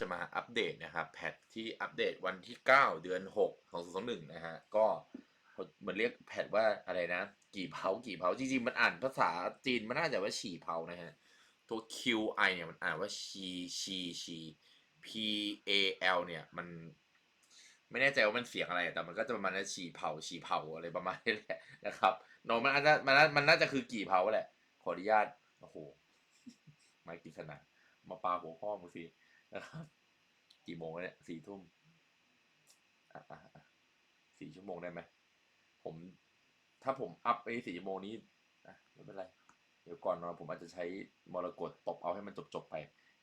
จะมาอัปเดตนะครับ แพทที่อัปเดตวันที่ 9 เดือน 6 ของ2021นะฮะ ก็มือนเรียกแพทว่าอะไรนะ กี่เผากี่เผาจริงๆ มันอ่านภาษาจีนมันน่าจะว่าฉี่เผานะฮะ ตัว QI เนี่ยมันอ่านว่าชีชีชี P A L เนี่ยมันไม่แน่ใจว่ามันเสียงอะไรแต่มันก็จะประมาณนั้นฉี่เผาฉี่เผาอะไรประมาณนี้แหละนะครับเนมันอาจจะมันน่ามันน่าจะคือกี่เผาแหละ ขออนุญาตโอ้โหไม่กินขนาดมาปาหัวข้อมึงสิ นะครับกี่โมงแล้วเนี่ยสี่ทุ่มอะอะอะสี่ชั่วโมงได้ไหมผม ถ้าผมอัพไปสี่ชั่วโมงนี้อะไม่เป็นไร เดี๋ยวก่อนนอนผมอาจจะใช้มรกตตบเอาให้มันจบๆไป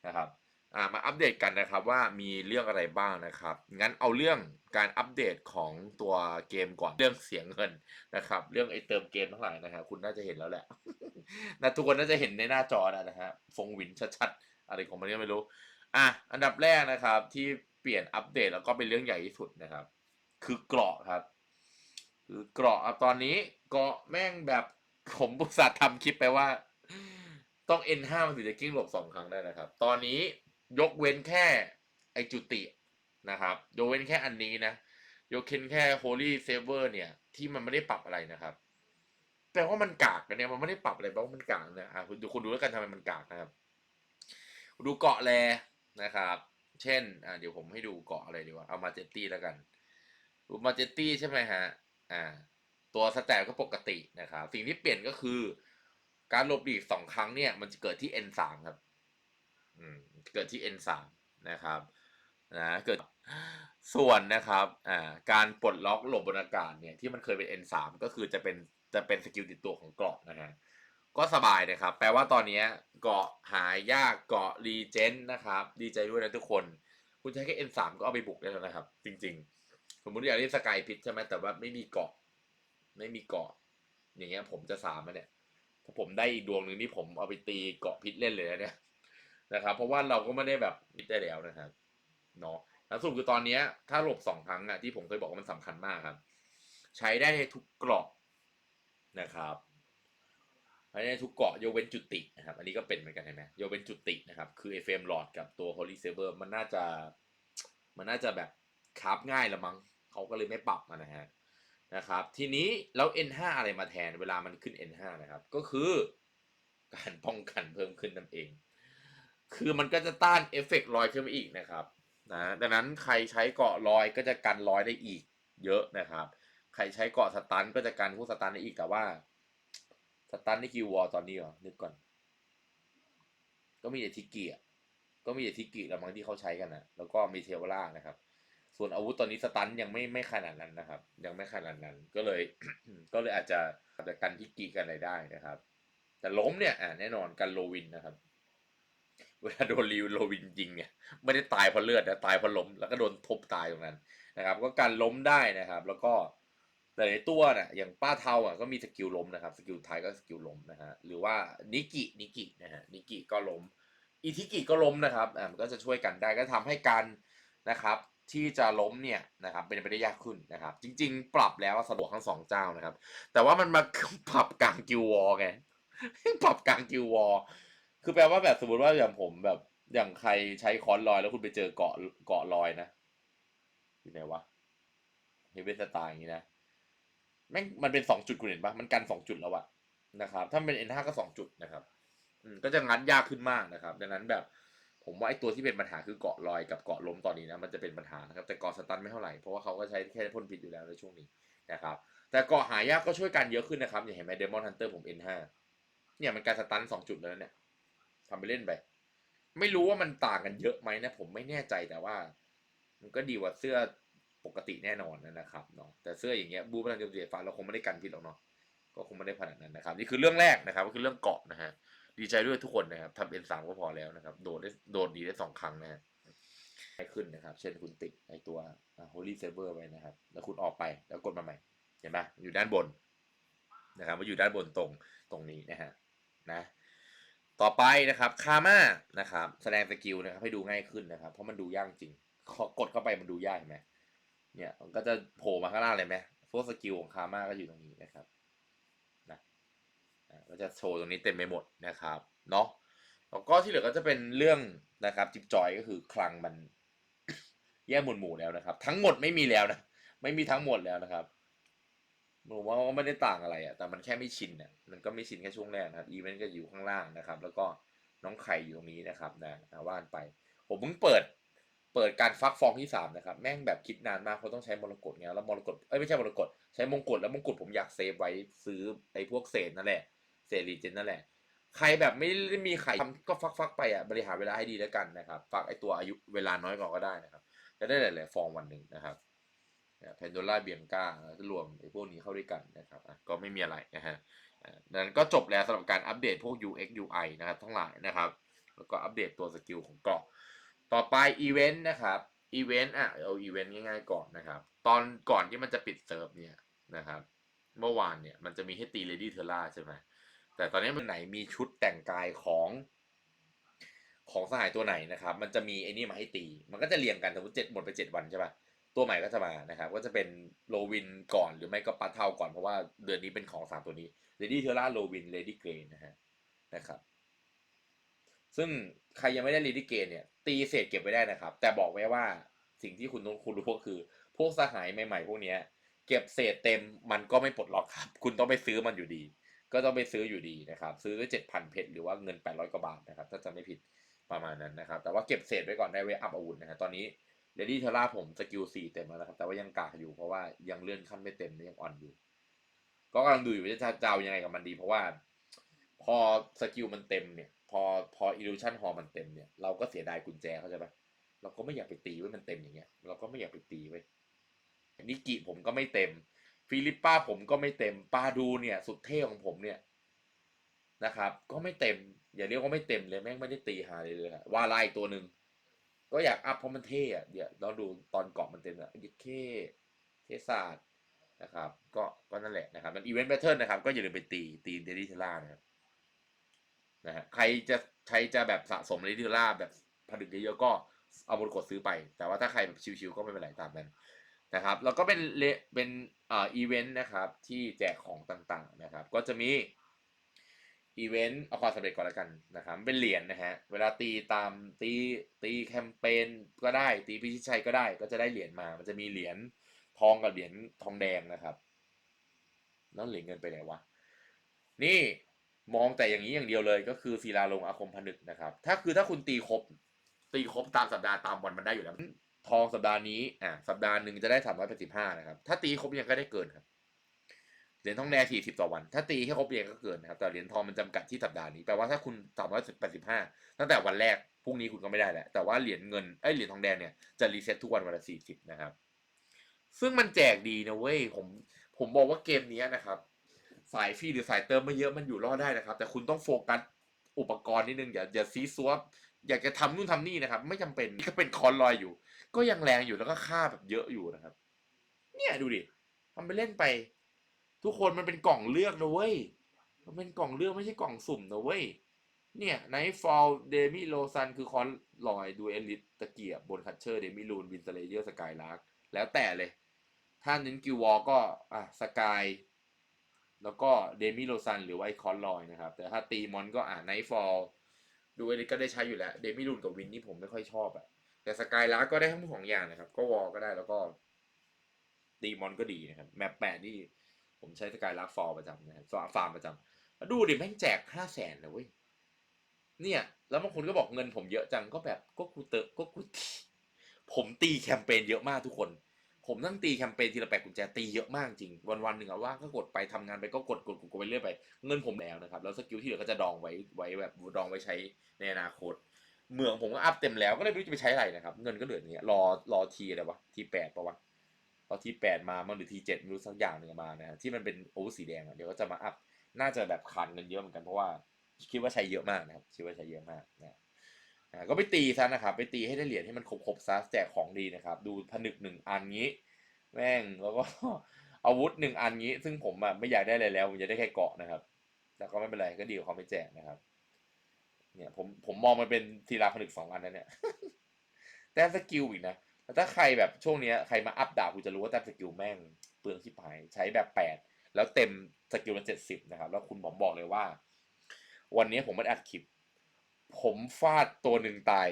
นะครับอ่ามาอัปเดตกันนะครับว่ามีเรื่องอะไรบ้างนะครับ งั้นเอาเรื่องการอัปเดตของตัวเกมก่อนเรื่องเสียงเงินนะครับ เรื่องไอเติมเกมทั้งหลายนะฮะคุณน่าจะเห็นแล้วแหละนะทุกคนน่าจะเห็นในหน้าจอนะฮะฟงวินชัดๆอะไรของมันเนี่ยไม่รู้ อะอันดับแรกนะครับ ที่เปลี่ยนอัปเดตแล้วก็เป็นเรื่องใหญ่ที่สุดนะครับ คือเกราะครับ คือเกราะตอนนี้เกราะแม่งแบบผมบุษาห์ทำคลิปไปว่า ต้อง N5 มันถึงจะกิ้งหลบสองครั้งได้นะครับ ตอนนี้ยกเว้นแค่ไอจุตินะครับ ยกเว้นแค่อันนี้นะ ยกเว้นแค่ Holy Saver เนี่ย ที่มันไม่ได้ปรับอะไรนะครับแปลว่ามันกากนะเนี่ยมันไม่ได้ปรับอะไรแปลว่ามันกากนะอะคุณดูคุณดูแล้วกันทำไมมันกากนะครับ ดูเกาะแล นะครับ เช่นอ่าเดี๋ยวผมให้ดูเกาะอะไรดีว่าเอามาเจตตี้แล้วกันดูมาเจตตี้ใช่ไหมฮะอ่าตัวสแตทก็ปกตินะครับสิ่งที่เปลี่ยนก็คือ การหลบหลีกสองครั้งเนี่ย มันจะเกิดที่ N3 ครับ อืมเกิดที่ N3 นะครับนะเกิดส่วนนะครับอ่าการปลดล็อกหลบบนอากาศเนี่ยที่มันเคยเป็น N3 ก็คือจะเป็นจะเป็นสกิลติดตัวของเกราะนะฮะ ก็สบายนะครับ แปลว่าตอนนี้เกาะหายากเกาะรีเจนนะครับ ดีใจด้วยนะทุกคน คุณใช้แค่ N3 ก็เอาไปบุกได้แล้วนะครับ จริง ๆ สมมติอยากเล่นสกายพิทใช่ไหมแต่ว่าไม่มีเกาะ ไม่มีเกาะ อย่างเงี้ยผมจะสามแล้วเนี่ยถ้าผมได้อีกดวงหนึ่งนี่ผมเอาไปตีเกาะพิษเล่นเลยนะเนี่ยนะครับ เพราะว่าเราก็ไม่ได้แบบพิษได้แล้วนะครับเนาะแล้วสรุปคือตอนนี้ถ้าหลบสองครั้งอะที่ผมเคยบอกว่ามันสำคัญมากครับ ใช้ได้ในทุกเกราะนะครับ ใช้ได้ทุกเกาะโยเว้นจุตินะครับ อันนี้ก็เป็นเหมือนกันเห็นไหมยเว้นจุตินะครับ คือ FM หลอดกับตัว Holy Saber มันน่าจะมันน่าจะแบบคาฟง่ายละมั้งเขาก็เลยไม่ปรับมานะฮะนะครับ ทีนี้แล้ว N5 อะไรมาแทนเวลามันขึ้น N5 นะครับ ก็คือการป้องกันเพิ่มขึ้นนั่นเอง คือมันก็จะต้านเอฟเฟกต์ลอยขึ้นมาอีกนะครับนะดังนั้นใครใช้เกาะลอยก็จะกันลอยได้อีกเยอะนะครับ ใครใช้เกาะสตันก็จะกันพวกสตันได้อีกแต่ว่า สตันในคิววอลตอนนี้เหรอ นึกก่อน ก็มีแต่ทิกกี้อะก็มีแต่ทิกกี้ละมั้งที่เขาใช้กันนะแล้วก็มีเทวล่านะครับ ส่วนอาวุธตอนนี้สตันยังไม่ไม่ขนาดนั้นนะครับ ยังไม่ขนาดนั้น ก็เลย ก็เลยอาจจะอาจจะกันที่กีกันอะไรได้นะครับ แต่ล้มเนี่ยอ่าแน่นอนกันโลวินนะครับ เวลาโดนรีวโลวินยิงเนี่ย ไม่ได้ตายเพราะเลือดนะตายเพราะล้ม แล้วก็โดนทุบตายตรงนั้นนะครับ ก็การล้มได้นะครับ แล้วก็ แต่ในตัวเนี่ยอย่างป้าเทาอะก็มีสกิลล้มนะครับ สกิลท้ายก็สกิลล้มนะฮะหรือว่านิกินิกินะฮะนิกิก็ล้มอิทิกิก็ล้มนะครับอ่ามันก็จะช่วยกันได้ก็ทำให้การนะครับที่จะล้มเนี่ยนะครับเป็นไปได้ยากขึ้นนะครับ จริง ๆ ปรับแล้วสะดวกทั้งสองเจ้านะครับ แต่ว่ามันมาปรับกลางกิววอลไงปรับกลางกิววอลคือแปลว่าแบบสมมติว่าอย่างผมแบบอย่างใครใช้คอนลอย แล้วคุณไปเจอเกาะเกาะลอยนะอยู่ไหนวะเฮเวนสตาอย่างนี้นะ แม่งมันเป็นสองจุดคุณเห็นปะมันกันสองจุดแล้วอะนะครับ ถ้าเป็น N5 ก็สองจุดนะครับก็จะงัดยากขึ้นมากนะครับ ดังนั้นแบบผมว่าไอ้ตัวที่เป็นปัญหาคือเกาะลอยกับเกาะล้มตอนนี้นะมันจะเป็นปัญหานะครับแต่เกาะสตันไม่เท่าไหร่เพราะว่าเขาก็ใช้แค่พ่นพิษอยู่แล้วในช่วงนี้นะครับแต่เกาะหายากก็ช่วยกันเยอะขึ้นนะครับอย่างเห็นไหมเดมอนฮันเตอร์ผม N5 เนี่ยมันการสตันสองจุดแล้วเนี่ยทำไปเล่นไปไม่รู้ว่ามันต่างกันเยอะไหมนะผมไม่แน่ใจแต่ว่า มันก็ดีกว่าเสื้อ ปกติแน่นอนนะครับเนาะแต่เสื้ออย่างเงี้ยบูพลังจมตีฟ้าเราคงไม่ได้กันพิษหรอกเนาะก็คงไม่ได้ขนาดนั้นนะครับ นี่คือเรื่องแรกนะครับ ก็คือเรื่องเกาะนะฮะดีใจด้วยทุกคนนะครับทำเอ็นสามก็พอแล้วนะครับ โดดได้โดดดีได้สองครั้งนะฮะให้ขึ้นนะครับ เช่นคุณติดไอตัว Holy Saber ไว้นะครับ แล้วคุณออกไปแล้วกดมาใหม่ เห็นไหมอยู่ด้านบนนะครับมาอยู่ด้านบนตรงตรงนี้นะฮะนะต่อไปนะครับคาม่านะครับ แสดงสกิลนะครับให้ดูง่ายขึ้นนะครับ เพราะมันดูยากจริงขอกดเข้าไปมันดูยากเห็นไหม เนี่ยมันก็จะโผล่มาข้างล่างเลยไหมพวกสกิลของคาม่าก็อยู่ตรงนี้นะครับนะอ่าก็จะโชว์ตรงนี้เต็มไปหมดนะครับเนาะแล้วก็ที่เหลือก็จะเป็นเรื่องนะครับจิบจอยก็คือคลังมันแยกหมวดหมู่แล้วนะครับ ทั้งหมดไม่มีแล้วนะไม่มีทั้งหมดแล้วนะครับผมว่าไม่ได้ต่างอะไรอะ่ะแต่มันแค่ไม่ชินอะมันก็ไม่ชินแค่ช่วงแรกนะครับอีเวนต์ก็อยู่ข้างล่างนะครับ แล้วก็น้องไข่อยู่ตรงนี้นะครับนะว่านไป ผมเพิ่งเปิด เปิดการฟักฟองที่สามนะครับ แม่งแบบคิดนานมากเพราะต้องใช้มรกตไงแล้วมรกตเอ้ยไม่ใช่มรกตใช้มงกุฎแล้วมงกุฎผมอยากเซฟไว้ซื้อไอ้พวกเศษนั่นแหละเศษรีเจนนั่นแหละใครแบบไม่ได้มีใครทำก็ฟักฟักไปอะบริหารเวลาให้ดีแล้วกันนะครับฟักไอตัวอายุเวลาน้อยกว่าก็ได้นะครับ จะได้หลายๆฟองวันหนึ่งนะครับแพนโดล่าเบียงก้ารวมไอ้พวกนี้เข้าด้วยกันนะครับก็ไม่มีอะไรนะฮะนั้นก็จบแล้วสำหรับการอัปเดตพวก UX UI นะครับทั้งหลายนะครับ แล้วก็อัปเดตตัวสกิลของเกาะ ต่อไปอีเวนต์นะครับอีเวนต์อะเอาอีเวนต์ง่ายๆก่อนนะครับ ตอนก่อนที่มันจะปิดเซิร์ฟเนี่ยนะครับ เมื่อวานเนี่ยมันจะมีให้ตี Lady t e r r a ใช่ไหมแต่ตอนนี้มันไหนมีชุดแต่งกายของของสหายตัวไหนนะครับ มันจะมีไอ้นี่มาให้ตี มันก็จะเรียงกันสมมติเจ็ดหมดไปเจ็ดวันใช่ป่ะ ตัวใหม่ก็จะมานะครับ ก็จะเป็นโลวินก่อนหรือไม่ก็ปัตเทาก่อนเพราะว่าเดือนนี้เป็นของสามตัวนี้ Lady t e r r a โลวิน Lady g r e y นนะฮะนะครับ ซึ่งใครยังไม่ได้ Lady g r e y เนี่ย ตีเศษเก็บไว้ได้นะครับ แต่บอกไว้ว่าสิ่งที่คุณต้องคุณรู้พวกคือ พวกสหายใหม่ๆพวกเนี้ย เก็บเศษเต็มมันก็ไม่ปลดล็อกครับ คุณต้องไปซื้อมันอยู่ดี ก็ต้องไปซื้ออยู่ดีนะครับ ซื้อด้วยเจ็ดพันเพชรหรือว่าเงินแปดร้อยกว่าบาทนะครับ ถ้าจะไม่ผิดประมาณนั้นนะครับ แต่ว่าเก็บเศษไว้ก่อนได้ไว้อัพอาวุธนะฮะตอนนี้เ a ดี้เทล่าผมสกิลสี่เต็มแล้วนะครับ แต่ว่ายังกากอยู่เพราะว่ายังเลื่อนขั้นไม่เต็มยังอ่อนอยู่ ก็กำลังดูอยู่ว่าจะจะเอายังไงกับมันดี เพราะว่า พอสกิลมันเต็มเนี่ย พอพออิลูชันฮอมันเต็มเนี่ยเราก็เสียดายกุญแจเขาใช่ปะเราก็ไม่อยากไปตีไว้มันเต็มอย่างเงี้ย เราก็ไม่อยากไปตีไว้นิกิผมก็ไม่เต็ม ฟิลิปป้าผมก็ไม่เต็มปาดูเนี่ย สุดเท่ของผมเนี่ยนะครับ ก็ไม่เต็ม อย่าเรียกว่าไม่เต็มเลยแม่งไม่ได้ตีหาเลยเลยฮะวาไลตัวหนึ่งก็อยากอัพเพราะมันเท่อะเดี๋ยวเราดูตอนเกาะมันเต็มอะยิเคเทศาสตร์นะครับ ก็ก็นั่นแหละนะครับมันอีเวนต์แพทเทิร์นนะครับ ก็อย่าลืมไปตีตีเดลิเทล่านะครับ นะฮะใครจะใครจะแบบสะสมเดลิเทล่าแบบผลึกเยอะๆก็เอาบนกดซื้อไป แต่ว่าถ้าใครแบบชิวๆก็ไม่เป็นไรตามนั้นนะครับแล้วก็เป็นเลเป็นเอ่ออีเวนต์นะครับที่แจกของต่างๆนะครับ ก็จะมีอีเวนต์เอาความสำเร็จก่อนแล้วกันนะครับเป็นเหรียญนะฮะเวลาตีตามตีตีแคมเปญก็ได้ตีพิชิตชัยก็ได้ก็จะได้เหรียญมา มันจะมีเหรียญทองกับเหรียญทองแดงนะครับ แล้วเหรียญเงินไปไหนวะนี่ มองแต่อย่างนี้อย่างเดียวเลย ก็คือศิลาลงอาคมพนึกนะครับ ถ้าคือถ้าคุณตีครบ ตีครบตามสัปดาห์ตามวันมันได้อยู่แล้ว ทองสัปดาห์นี้อ่าสัปดาห์หนึ่งจะได้สามร้อยแปดสิบห้านะครับ ถ้าตีครบยังก็ได้เกินครับเหรียญทองแดงสี่สิบต่อวัน ถ้าตีแค่ครบยังก็เกินนะครับ แต่เหรียญทองมันจำกัดที่สัปดาห์นี้แปลว่าถ้าคุณสามร้อยแปดสิบห้าตั้งแต่วันแรกพรุ่งนี้คุณก็ไม่ได้แหละแต่ว่าเหรียญเงินเอ้ยเหรียญทองแดงเนี่ยจะรีเซ็ตทุกวันวันละสี่สิบนะครับ ซึ่งมันแจกดีนะเว้ยผมผมบอกว่าเกมนี้นะครับ สายฟรีหรือสายเติมไม่เยอะมันอยู่รอดได้นะครับ แต่คุณต้องโฟกัสอุปกรณ์นิดนึงอย่าอย่าซีซัวอยากจะทำนู่นทำนี่นะครับ ไม่จำเป็นก็เป็นคอนลอยอยู่ ก็ยังแรงอยู่แล้วก็ค่าแบบเยอะอยู่นะครับ เนี่ยดูดิทำไปเล่นไป ทุกคนมันเป็นกล่องเลือกนะเว้ยมันเป็นกล่องเลือกไม่ใช่กล่องสุ่มนะเว้ยเนี่ยไนท์ฟอลเดมิโลซันคือคอนลอยดูเอลิตตะเกียบบนคัตเชอร์เดมิลูนวินเซเลเยอร์สกายลาร์กแล้วแต่เลย ถ้าเน้นกิววอลก็อะสกาย แล้วก็เดมิโลซันหรือว่าไอคอนลอยนะครับ แต่ถ้าตีมอนก็อะไนท์ฟอลดูเอลิตก็ได้ใช้อยู่แล้ว เดมิลูนกับวินนี่ผมไม่ค่อยชอบอะแต่สกายลาก็ได้ทั้งสองอย่างนะครับ ก็วอลก็ได้แล้วก็ดีมอนก็ดีนะครับ แมปแปดนี่ผมใช้สกายลาฟอร์ประจำนะครับฟาร์มประจำแล้วดูดิแม่งแจกห้าแสนเลยเว้ยเนี่ย แล้วบางคนก็บอกเงินผมเยอะจังก็แบบก็กูเตอะก็กูตีผมตีแคมเปญเยอะมากทุกคน ผมนั่งตีแคมเปญทีละแปดกุญแจตีเยอะมากจริง วันวันหนึ่งอะว่างก็กดไปทำงานไปก็กดกดกดกดไปเรื่อยไปเงินผมแล้วนะครับ แล้วสกิลที่เหลือก็จะดองไว้ไว้แบบดองไว้ใช้ในอนาคต เมืองผมก็อัพเต็มแล้วก็เลยไม่รู้จะไปใช้อะไรนะครับ เงินก็เหลืออย่างเงี้ยรอรอทีอะไรวะทีแปดปะวะรอทีแปดมามั้งหรือทีเจ็ดไม่รู้สักอย่างหนึ่งมานะที่มันเป็นโอเวอร์สีแดงอะเดี๋ยวก็จะมาอัพน่าจะแบบขาดเงินเยอะเหมือนกันเพราะว่าคิดว่าใช้เยอะมากนะครับคิดว่าใช้เยอะมากนะ ก็ไปตีซะนะครับ ไปตีให้ได้เหรียญให้มันครบๆซะแจกของดีนะครับ ดูผนึกหนึ่งอันงี้ แม่งแล้วก็อาวุธหนึ่งอันงี้ ซึ่งผมอะไม่อยากได้อะไรแล้วผมจะได้แค่เกาะนะครับ แต่ก็ไม่เป็นไรก็ดีกว่าเขาไม่แจกนะครับ เนี่ยผมผมมองมันเป็นทีลาผนึกสองอันนั้นเนี่ยแต้มสกิลอีกนะแล้วถ้าใครแบบช่วงนี้ใครมาอัพดาบคุณจะรู้ว่าแต้มสกิลแม่งเปลืองที่ปายใช้แบบแปดแล้วเต็มสกิลละเจ็ดสิบนะครับ แล้วคุณผมบอกเลยว่า วันนี้ผมไม่อัดคลิป ผมฟาดตัวหนึ่งตาย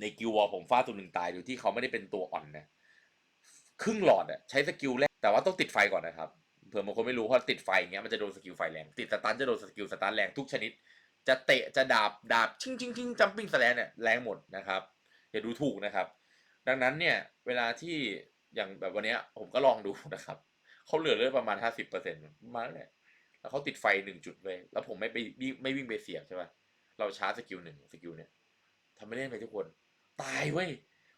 ในกิววอลผมฟาดตัวหนึ่งตายโดยที่เขาไม่ได้เป็นตัวอ่อนนะครึ่งหลอดอะใช้สกิลแรกแต่ว่าต้องติดไฟก่อนนะครับเผื่อบางคนไม่รู้เพราะติดไฟอย่างเงี้ยมันจะโดนสกิลไฟแรงติดสตันจะโดนสกิลสตันแรงทุกชนิด จะเตะจะดาบดาบชิงชิงชิงจัมปิ้งสแลนเนี่ยแรงหมดนะครับอย่าดูถูกนะครับ ดังนั้นเนี่ยเวลาที่อย่างแบบวันนี้ผมก็ลองดูนะครับเขาเหลือเลือดประมาณห้าสิบเปอร์เซ็นต์มาแล้วแหละแล้วเขาติดไฟหนึ่งจุดเลย แล้วผมไม่ไปไม่วิ่งไปเสียบใช่ปะ เราชาร์จสกิลหนึ่งสกิลเนี่ยทำไม่เล่นไปทุกคน ตายเว้ย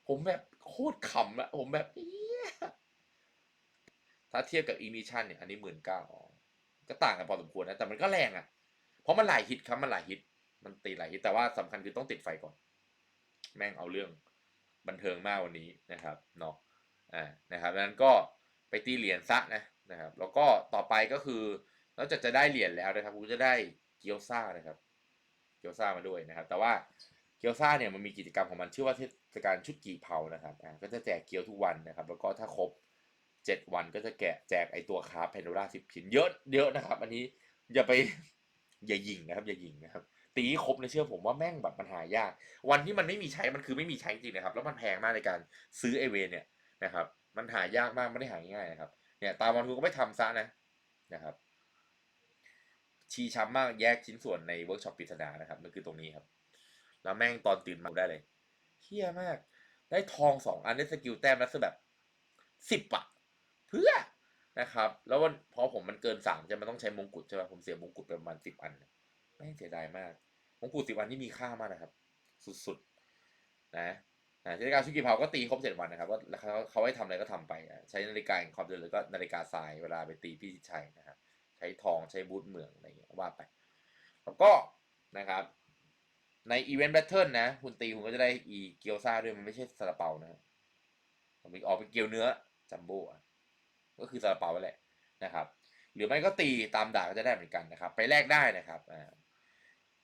ผมแบบโคตรขำอะผมแบบถ้าเทียบกับอินิชันเนี่ย อันนี้หมื่นเก้าก็ต่างกันพอสมควรนะ แต่มันก็แรงอะเพราะมันหลายฮิตครับมันหลายฮิต มันตีหลายฮิต แต่ว่าสำคัญคือต้องติดไฟก่อน แม่งเอาเรื่องบันเทิงมากวันนี้นะครับเนาะอ่านะครับดังนั้นก็ไปตีเหรียญซะนะนะครับ แล้วก็ต่อไปก็คือนอกจากจะได้เหรียญแล้วนะครับคุณจะได้เกียวซ่านะครับ เกียวซามาด้วยนะครับ แต่ว่าเกียวซาเนี่ยมันมีกิจกรรมของมันชื่อว่าเทศกาลชุดกี่เผานะครับอ่าก็จะแจกเกียวทุกวันนะครับ แล้วก็ถ้าครบเจ็ดวันก็จะแกะแจกไอตัวคาร์แพนโดราสิบชิ้นเยอะเยอะนะครับ อันนี้อย่าไปอย่ายิงนะครับ อย่ายิงนะครับ ตีครบนะเชื่อผมว่าแม่งแบบมันหายาก วันที่มันไม่มีใช้มันคือไม่มีใช้จริงนะครับ แล้วมันแพงมากในการซื้อไอเวนเนี่ยนะครับ มันหายากมากไม่ได้หาง่ายนะครับ เนี่ยตามวันคุณก็ไม่ทำซะนะนะครับ ชีช้ำมากแยกชิ้นส่วนในเวิร์กช็อปปริศนานะครับมันคือตรงนี้ครับ แล้วแม่งตอนตื่นมาได้เลยเฮี้ยมาก ได้ทองสองอันได้สกิลแต้มแล้วคือแบบสิบอะเพื่อนะครับ แล้ววันพอผมมันเกินสามจะมันต้องใช้มงกุฎใช่ไหมผมเสียมงกุฎไปประมาณสิบอันแม่งเสียดายมากมงกุฎสิบอันนี่มีค่ามากนะครับ สุดๆนะนะเทศกาลชุกิเผาก็ตีครบเจ็ดวันนะครับว่าเขาเขาให้ทำอะไรก็ทำไป ใช้นาฬิกาแห่งความเจริญหรือก็นาฬิกาทรายเวลาไปตีพี่ชิดชัยนะครับ ใช้ทองใช้บูทเมืองอะไรอย่างเงี้ยว่าไป แล้วก็นะครับ ในอีเวนต์แบทเทิลนะ คุณตีคุณก็จะได้อีเกียวซาด้วยมันไม่ใช่ซาลาเปานะมันออกเป็นเกียวเนื้อจัมโบ้ก็คือซาลาเปาไปแหละนะครับ หรือไม่ก็ตีตามด่าก็จะได้เหมือนกันนะครับ ไปแลกได้นะครับอ่า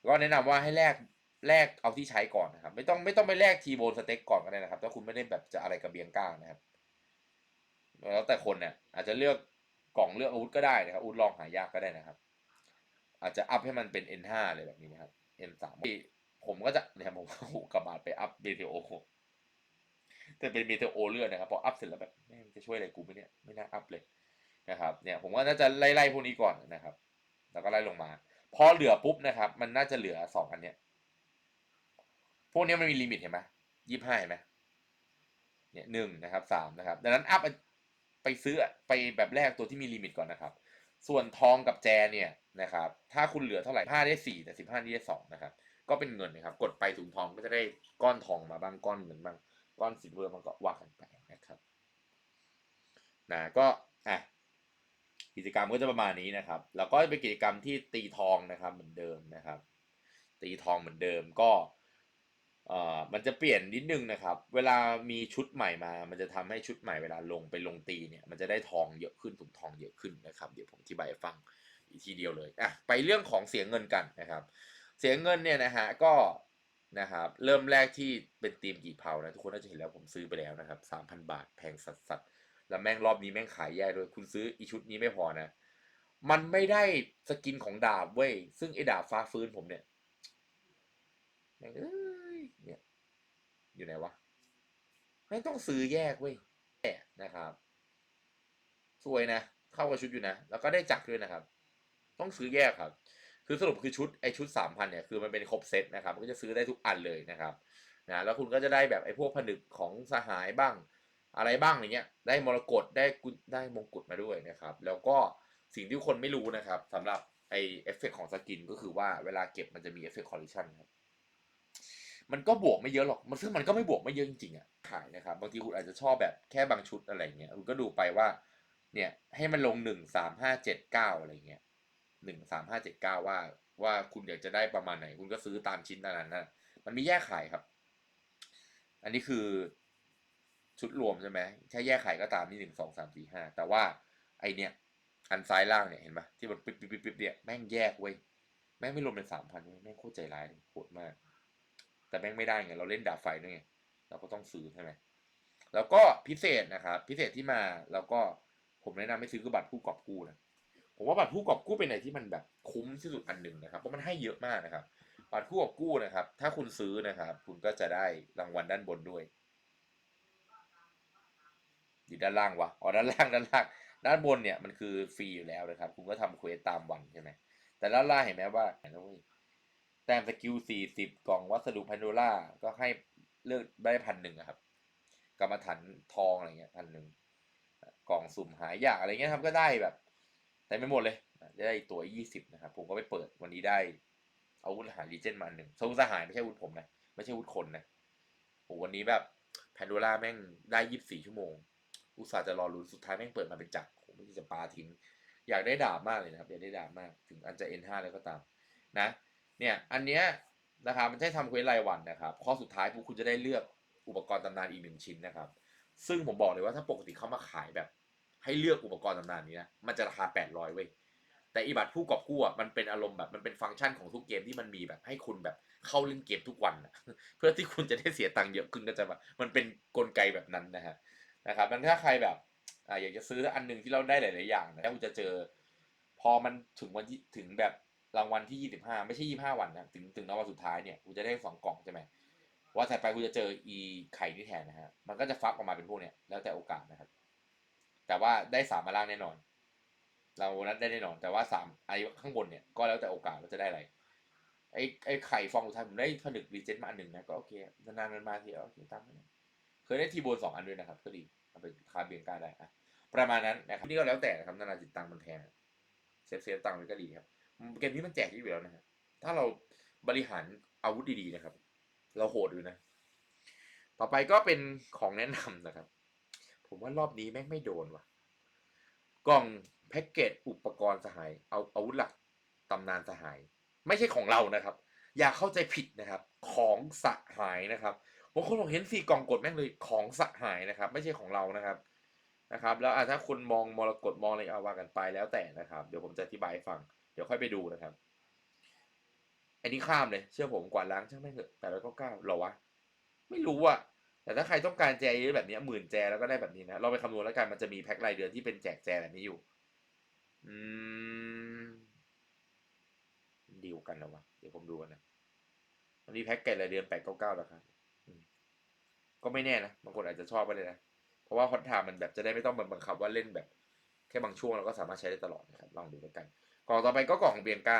ก็แนะนำว่าให้แลกแลกเอาที่ใช้ก่อนนะครับ ไม่ต้องไม่ต้องไปแลกทีโบนสเต็กก่อนก็ได้นะครับ ถ้าคุณไม่ได้แบบจะอะไรกับเบียงก้านะครับ แล้วแต่คนเนี่ยอาจจะเลือก กล่องเลือกอาวุธก็ได้นะครับอาวุธลองหายากก็ได้นะครับ อาจจะอัพให้มันเป็น N5 เลยแบบนี้นะครับ N3 ผมก็จะเนี่ยผมหูกระบาดไปอัพเบเทโอแต่เป็นเบเทโอเลือดนะครับพออัพเสร็จแล้วแบบแม่งจะช่วยอะไรกูไหมเนี่ยไม่น่าอัพเลยนะครับเนี่ยผมว่าน่าจะไล่ๆพวกนี้ก่อนนะครับ แล้วก็ไล่ลงมา พอเหลือปุ๊บนะครับ มันน่าจะเหลือสองอันเนี้ยพวกนี้มันมีลิมิตเห็นไหมยี่ห้าเห็นไหมเนี่ยหนึ่งนะครับสามนะครับ ดังนั้นอัพ ไปซื้อไปแบบแรกตัวที่มีลิมิตก่อนนะครับ ส่วนทองกับแจเนี่ยนะครับ ถ้าคุณเหลือเท่าไหร่ห้าได้สี่แต่สิบห้าได้สองนะครับ ก็เป็นเงินนะครับ กดไปถุงทองก็จะได้ก้อนทองมาบ้างก้อนเงินบ้างก้อนสิลเวอร์มันก็ว่ากันไปนะครับนะก็อะกิจกรรมก็จะประมาณนี้นะครับ แล้วก็เป็นกิจกรรมที่ตีทองนะครับเหมือนเดิมนะครับ ตีทองเหมือนเดิมก็ เอ่อมันจะเปลี่ยนนิดนึงนะครับ เวลามีชุดใหม่มา มันจะทำให้ชุดใหม่เวลาลงไปลงตีเนี่ย มันจะได้ทองเยอะขึ้นถุงทองเยอะขึ้นนะครับ เดี๋ยวผมอธิบายให้ฟังอีกทีเดียวเลยอะไปเรื่องของเสียเงินกันนะครับ เสียเงินเนี่ยนะฮะก็นะครับเริ่มแรกที่เป็นทีมกี่เผานะทุกคนน่าจะเห็นแล้วผมซื้อไปแล้วนะครับสามพันบาทแพงสัสสัสแล้วแม่งรอบนี้แม่งขายแย่ด้วยคุณซื้ออีชุดนี้ไม่พอนะ มันไม่ได้สกินของดาบเว้ยซึ่งไอ้ดาบฟ้าฟื้นผมเนี่ยแม่งเอ้ยเนี่ย อยู่ไหนวะไม่ต้องซื้อแยกเว้ยแนะครับ สวยนะ เข้ากับชุดอยู่นะ แล้วก็ได้จักรด้วยนะครับ ต้องซื้อแยกครับ คือสรุปคือชุดไอชุดสามพันเนี่ยคือมันเป็นครบเซตนะครับ ก็จะซื้อได้ทุกอันเลยนะครับนะแล้วคุณก็จะได้แบบไอพวกผนึกของสหายบ้าง อะไรบ้างอย่างเงี้ย ได้มรกตได้กุได้มงกุฎมาด้วยนะครับ แล้วก็สิ่งที่คนไม่รู้นะครับสำหรับไอเอฟเฟกของสกินก็คือว่าเวลาเก็บมันจะมีเอฟเฟกคอลเลคชันครับ มันก็บวกไม่เยอะหรอก มันซึ่งมันก็ไม่บวกไม่เยอะจริงๆอะ ขายนะครับ บางทีคุณอาจจะชอบแบบแค่บางชุดอะไรเงี้ย คุณก็ดูไปว่า เนี่ย ให้มันลงหนึ่งสามห้าเจ็ดเก้าอะไรเงี้ยหนึ่งสามห้าเจ็ดเก้าว่า ว่าคุณอยากจะได้ประมาณไหน คุณก็ซื้อตามชิ้นนั้นนะ มันมีแยกขายครับ อันนี้คือชุดรวมใช่ไหมถ้าแยกขายก็ตามนี่หนึ่งสองสามสี่ห้า แต่ว่าไอเนี่ย อันซ้ายล่างเนี่ยเห็นปะที่มันปิ๊บปิ๊บปิ๊บปิ๊บเนี่ย แม่งแยกเว้ย แม่งไม่รวมเป็นสามพันเว้ย แม่งโคตรใจร้ายเลยโหดมาก แต่แม่งไม่ได้ไงเราเล่นดาบไฟด้วยไงเราก็ต้องซื้อใช่ไหมแล้วก็พิเศษนะครับ พิเศษที่มาแล้วก็ผมแนะนำให้ซื้อคือบัตรผู้กอบกู้นะผมว่าบัตรผู้กอบกู้เป็นอะไรที่มันแบบคุ้มที่สุดอันหนึ่งนะครับเพราะมันให้เยอะมากนะครับ บัตรคู่กับกู้นะครับ ถ้าคุณซื้อนะครับ คุณก็จะได้รางวัลด้านบนด้วยอยู่ด้านล่างวะอ๋อด้านล่างด้านล่างด้านบนเนี่ยมันคือฟรีอยู่แล้วนะครับ คุณก็ทำเควสตามวันใช่ไหมแต่ด้านล่างเห็นไหมว่า แต้มสกิลสี่สิบกล่องวัสดุพันโดล่าก็ให้เลือกได้พันหนึ่งครับ กรรมฐานทองอะไรเงี้ยพันหนึ่งกล่องสุ่มหายอยากอะไรเงี้ยครับก็ได้แบบแต่ไม่หมดเลยจะได้ตัวยี่สิบนะครับผมก็ไปเปิดวันนี้ได้อาวุธหารลีเจนมาหนึ่งสมุสหายไม่ใช่อาวุธผมนะไม่ใช่อาวุธคนนะโหวันนี้แบบแพนโดล่าแม่งได้ยี่สิบสี่ชั่วโมง อุตส่าห์จะรอลุ้นสุดท้ายแม่งเปิดมาเป็นจักรผมไม่จะปาทิ้ง อยากได้ดาบมากเลยนะครับอยากได้ดาบมาก ถึงอันจะ N5 แล้วก็ตาม นะ เนี่ยอันเนี้ยนะครับมันใช้ทำเควสรายวันนะครับข้อสุดท้ายพวกคุณจะได้เลือกอุปกรณ์ตำนานอีกหนึ่งชิ้นนะครับ ซึ่งผมบอกเลยว่าถ้าปกติเขามาขายแบบ ให้เลือกอุปกรณ์ตำนานนี้นะมันจะราคา 800เว้ยแต่อีบัตรผู้กอบกู้อะมันเป็นอารมณ์แบบมันเป็นฟังก์ชันของทุกเกมที่มันมีแบบให้คุณแบบเข้าเล่นเกมทุกวันนะเพื่อที่คุณจะได้เสียตังค์เยอะขึ้นก็จะแบบมันเป็นกลไกแบบนั้นนะฮะนะครับมันถ้าใครแบบอ่าอยากจะซื้ออันหนึ่งที่เราได้หลาย ๆ อย่างนะแล้วคุณจะเจอ พอมันถึงวันที่ถึงแบบ รางวัลที่ยี่สิบห้าไม่ใช่ยี่ห้าวันนะ ถึงถึงรางวัลสุดท้ายเนี่ยคุณจะได้สองกล่องใช่ไหมว่าถัดไปคุณจะเจออีไข่นี่แทนนะฮะ มันก็จะฟักออกมาเป็นพวกเนี้ยแล้วแต่โอกาสนะครับ แต่ว่าได้สามมาล่างแน่นอน เรานั้นได้แน่นอน แต่ว่าสามไอ้ข้างบนเนี่ยก็แล้วแต่โอกาสว่าจะได้อะไร ไอ้ไอ้ไข่ฟองสุดท้ายผมได้ผนึกรีเจนมาอันหนึ่งนะก็โอเคนานๆมันมาทีโอเคตามนั้นเคยได้ทีโบนสองอันด้วยนะครับ ก็ดีเอาไปคาเบียงก้าได้อะประมาณนั้นนะครับนี่ก็แล้วแต่นะครับนานาจิตตังมันแพงเซฟเซฟตังมันก็ดีครับ เกมนี้มันแจกอยู่แล้วนะฮะถ้าเราบริหารอาวุธดีๆนะครับ เราโหดอยู่นะ ต่อไปก็เป็นของแนะนำนะครับ ผมว่ารอบนี้แม่งไม่โดนว่ะ กล่องแพ็กเกจอุปกรณ์สหาย เอาอาวุธหลักตำนานสหาย ไม่ใช่ของเรานะครับ อย่าเข้าใจผิดนะครับ ของสหายนะครับบางคนบอกเห็นสี่กล่องกดแม่งเลยของสหายนะครับ ไม่ใช่ของเรานะครับนะครับ แล้วถ้าคุณมองมรกตมองอะไรเอาว่ากันไปแล้วแต่นะครับ เดี๋ยวผมจะอธิบายให้ฟัง เดี๋ยวค่อยไปดูนะครับ อันนี้ข้ามเลย เชื่อผมกว่าล้างช่างไม่เถอะแต่แล้วก็ก้าหรอวะ ไม่รู้อะแต่ถ้าใครต้องการแจเยอะแบบนี้หมื่นแจแล้วก็ได้แบบนี้นะ เราไปคำนวณแล้วกันมันจะมีแพ็ครายเดือนที่เป็นแจกแจแบบนี้อยู่ อืมดีลกันแล้ววะ เดี๋ยวผมดูกันนะอันนี้แพ็คเกจรายเดือนแปดเก้าเก้าแล้วครับก็ไม่แน่นะบางคนอาจจะชอบก็เลยนะ เพราะว่าคอนทามันแบบจะได้ไม่ต้องบังคับว่าเล่นแบบ แค่บางช่วงเราก็สามารถใช้ได้ตลอดนะครับ ลองดูแล้วกัน กล่องต่อไปก็กล่องเบียงก้า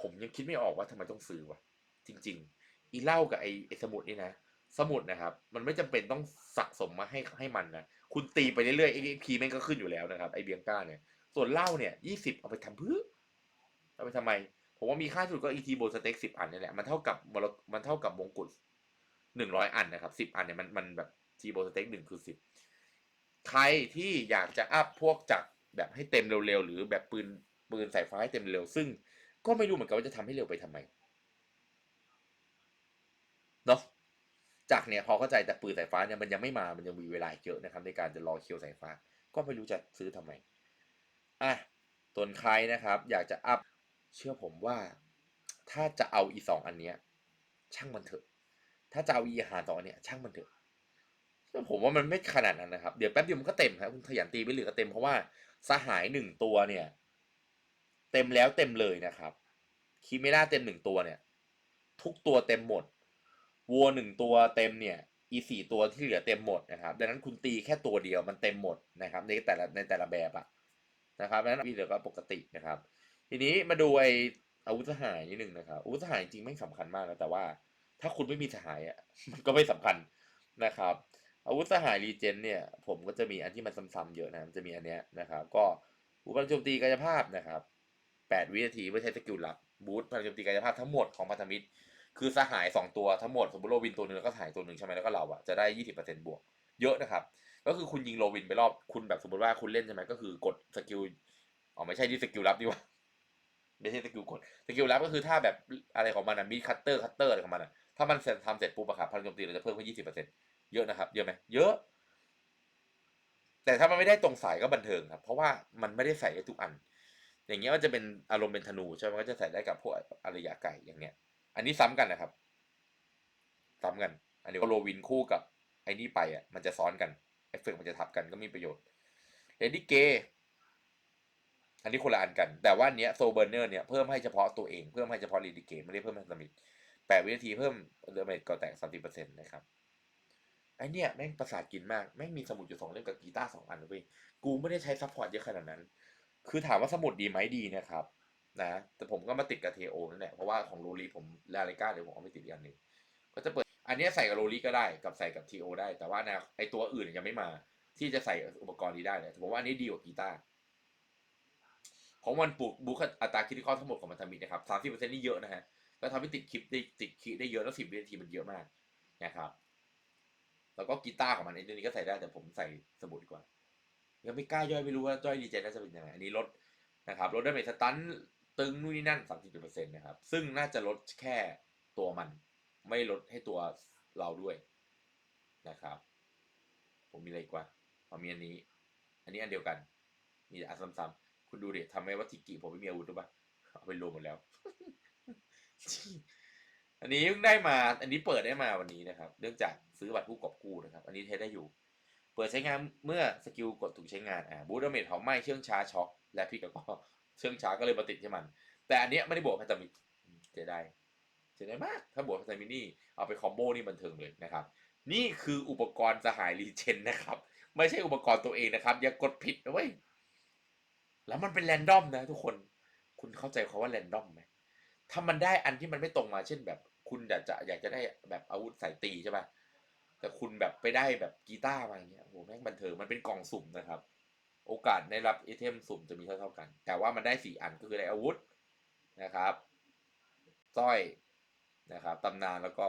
ผมยังคิดไม่ออกว่าทำไมต้องซื้อวะจริง ๆ อีเหล้ากับไอไอสมุดนี่นะ สมุดนะครับ มันไม่จำเป็นต้องสะสมมาให้ให้มันนะ คุณตีไปเรื่อยๆไอพีแม่งก็ขึ้นอยู่แล้วนะครับไอเบียงก้าเนี่ย ส่วนเหล้าเนี่ยยี่สิบเอาไปทำเพื่อเอาไปทำไม ผมว่ามีค่าสุดก็อีทีโบสเต็กสิบอันนี่แหละมันเท่ากับมันเท่ากับมงกุฎหนึ่งร้อยอันนะครับสิบอันเนี่ยมันมันแบบทีโบสเต็กหนึ่งคือสิบ ใครที่อยากจะอัพพวกจักรแบบให้เต็มเร็วๆ หรือแบบปืนปืนสายฟ้าให้เต็มเร็ว ซึ่งก็ไม่รู้เหมือนกันว่าจะทำให้เร็วไปทำไมเนาะจากเนี่ยพอเข้าใจแต่ปืนสายฟ้าเนี่ยมันยังไม่มา มันยังมีเวลาเยอะนะครับ ในการจะรอเคียวสายฟ้า ก็ไม่รู้จะซื้อทำไมอะส่วนใครนะครับ อยากจะอัพเชื่อผมว่า ถ้าจะเอาอีสองอันเนี้ยช่างมันเถอะ ถ้าจะเอาอีหารสองอันเนี้ยช่างมันเถอะ ผมว่ามันไม่ขนาดนั้นนะครับ เดี๋ยวแป๊บเดียวมันก็เต็มครับคุณขยันตีไปเหลือก็เต็มเพราะว่าสหายหนึ่งตัวเนี่ย เต็มแล้วเต็มเลยนะครับคีเมล่าเต็มหนึ่งตัวเนี่ย ทุกตัวเต็มหมด วัวหนึ่งตัวเต็มเนี่ย อีสี่ตัวที่เหลือเต็มหมดนะครับ ดังนั้นคุณตีแค่ตัวเดียวมันเต็มหมดนะครับ ในแต่ละในแต่ละแบบอะนะครับดังนั้นมีเหลือก็ปกตินะครับ ทีนี้มาดูไออาวุธสหายนิดนึงนะครับอาวุธสหายจริงไม่สำคัญมากนะแต่ว่า ถ้าคุณไม่มีสหายอะมันก็ไม่สำคัญนะครับ อาวุธสหายรีเจนเนี่ยผมก็จะมีอันที่มันซ้ำๆเยอะนะมันจะมีอันเนี้ยนะครับ ก็อุปกรณ์โจมตีกายภาพนะครับแปดวินาทีเพื่อใช้สกิลหลักบูทพลังโจมตีกายภาพทั้งหมดของพันธมิตร คือสหายสองตัวทั้งหมดสมมติโรวินตัวหนึ่งแล้วก็สหายตัวหนึ่งใช่ไหมแล้วก็เราอะจะได้ยี่สิบเปอร์เซ็นต์บวกเยอะนะครับ ก็คือคุณยิงโรวินไปรอบคุณแบบสมมติว่าคุณเล่นใช่ไหมก็คือกดสกิลอ๋อไม่ใช่ที่สกิลลับดีกว่าไม่ใช่สกิลกดสกิลลับก็คือถ้าแบบอะไรของมันอะมีคัตเตอร์คัตเตอร์อะไรของมันอะถ้ามันเสร็จทำเสร็จปุ๊บอะครับพลังโจมตีเราจะเพิ่มขึ้นยี่สิบเเยอะนะครับ เยอะไหมเยอะ แต่ถ้ามันไม่ได้ตรงสายก็บันเทิงครับ เพราะว่ามันไม่ได้ใส่ได้ทุกอัน อย่างเงี้ยมันจะเป็นอารมณ์เป็นธนูใช่ไหมก็จะใส่ได้กับพวกอารยะไก่อย่างเงี้ย อันนี้ซ้ำกันนะครับ ซ้ำกัน อันนี้โรวินคู่กับไอ้นี่ไปอะมันจะซ้อนกันเอฟเฟกมันจะทับกันก็มีประโยชน์เลดี้เกอันนี้คนละอันกัน แต่ว่านเนี้ยโซเบอร์เนอร์เนี่ยเพิ่มให้เฉพาะตัวเองเพิ่มให้เฉพาะลีดีเกไม่ได้เพิ่มให้สมิธแปดวินาทีเพิ่มเดอเมก่อแตกสามสิบเปอร์เซ็นต์นะครับ ไอเนี่ยแม่งประสาทกินมากแม่งมีสมุดอยู่สองเล่มกับกีตาร์สองอันเว้ยกูไม่ได้ใช้ซัพพอร์ตเยอะขนาดนั้น คือถามว่าสมุดดีไหมดีนะครับนะแต่ผมก็มาติดกับเทโอนั่นแหละเพราะว่าของโรลีผมลาเลก้าเดี๋ยวผมเอาไปติดอีกอันหนึ่งก็จะเปิดอันเนี้ยใส่กับโรลีก็ได้กับใส่กับทีโอได้ แต่ว่านะไอตัวอื่นยังไม่มา ที่จะใส่อุปกรณ์นี้ได้เลยผมว่าอันนี้ดีกว่ากีตาร์ของมันปลูกบุคอัตราคิดข้อทั้งหมดของมันทำมิดนะครับสามสิบเปอร์เซ็นต์นี่เยอะนะฮะแล้วทำให้ติดคลิปได้ติดคลิปได้เยอะแล้วสิบวินาทีมันเยอะมากนะครับ แล้วก็กีตาร์ของมันไอ้ตัวนี้ก็ใส่ได้แต่ผมใส่สมุดดีกว่า ยังไม่กล้าย่อยไม่รู้ว่าย่อยดีเจน่าจะเป็นยังไง อันนี้ลดนะครับลดได้เมสตันตึงนู่นนี่นั่นสามสิบเปอร์เซ็นต์นะครับ ซึ่งน่าจะลดแค่ตัวมัน ไม่ลดให้ตัวเราด้วยนะครับ ผมมีอะไรกว่าผมมีอันนี้ อันนี้อันเดียวกัน มีอันซ้ำๆคุณดูดิทำให้วัตถิกิผมไม่มีอาวุธหรือเปล่าเอาไปรวมหมดแล้ว อันนี้เพิ่งได้มา อันนี้เปิดได้มาวันนี้นะครับ เนื่องจากซื้อบัตรผู้กอบกู้นะครับ อันนี้เทสได้อยู่ เปิดใช้งานเมื่อสกิลกดถูกใช้งาน อ่าบูดเมทเผาไหม้เชื่องช้าช็อก และพี่กับก็เชื่องช้าก็เลยมาติดที่มัน แต่อันเนี้ยไม่ได้บวกพันธมิตรเสียดายเสียดายมาก ถ้าบวกพันธมิตรนี่เอาไปคอมโบนี่บันเทิงเลยนะครับ นี่คืออุปกรณ์สหายรีเจนนะครับ ไม่ใช่อุปกรณ์ตัวเองนะครับ อย่ากดผิดนะเว้ย แล้วมันเป็นแรนดอมนะทุกคน คุณเข้าใจคาว่าแรนดอมไหมถ้ามันได้อันที่มันไม่ตรงมาเช่นแบบ คุณอยากจะอยากจะได้แบบอาวุธสายตีใช่ป่ะแต่คุณแบบไปได้แบบกีตาร์มาอย่างเงี้ยโหแม่งบันเทิงมันเป็นกล่องสุ่มนะครับ โอกาสได้รับไอเทมสุ่มจะมีเท่าเท่ากัน แต่ว่ามันได้สี่อันก็คือได้อาวุธนะครับสร้อยนะครับตำนานแล้วก็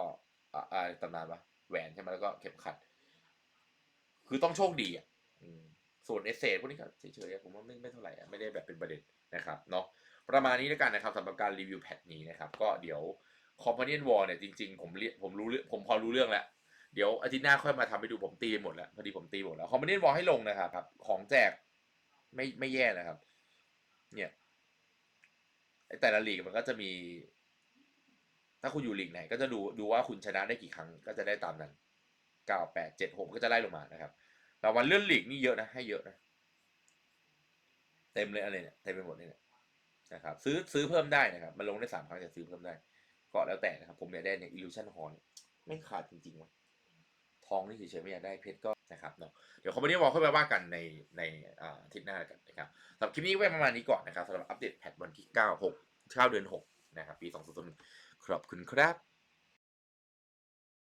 อ่าตำนานปะแหวนใช่ไหมแล้วก็เข็มขัด คือต้องโชคดีอะส่วนเอเซพวกนี้ก็เฉยๆผมว่าไม่ไม่เท่าไหร่ไม่ได้แบบเป็นประเด็นนะครับเนาะประมาณนี้แล้วกันนะครับสำหรับการรีวิวแพทนี้นะครับ ก็เดี๋ยว Companion War เนี่ยจริงๆ ผมเรียผมรู้เรื่องผมพอรู้เรื่องแล้ว เดี๋ยวอาทิตย์หน้าค่อยมาทำให้ดูผมตีหมดแล้ว พอดีผมตีหมดแล้ว Companion War ให้ลงนะครับครับ ของแจกไม่ไม่แย่นะครับ เนี่ยแต่ละลีกมันก็จะมี ถ้าคุณอยู่ลีกไหน ก็จะดูดูว่าคุณชนะได้กี่ครั้งก็จะได้ตามนั้นเก้าแปดเจ็ดหกก็จะไล่ลงมานะครับแต่วันเลื่อนลีกนี่เยอะนะให้เยอะนะเต็มเลยอะไรเนี่ยเต็มไปหมดเลยเนี่ยนะครับ ซื้อซื้อเพิ่มได้นะครับ มันลงได้สามครั้งแต่ซื้อเพิ่มได้ ก็แล้วแต่นะครับ ผมอยากได้เนี่ย illusion horn ไม่ขาดจริงๆว่ะทองนี่เฉยๆไม่อยากได้เพชรก็นะครับเนาะเดี๋ยวคอมเมดี้วอลค่อยไปว่ากันในในอ่าอาทิตย์หน้ากันนะครับสำหรับคลิปนี้ไว้ประมาณนี้ก่อนนะครับสำหรับอัปเดตแพทวันที่ 9 6 9เดือน6นะครับปี 2021ขอบคุณครับ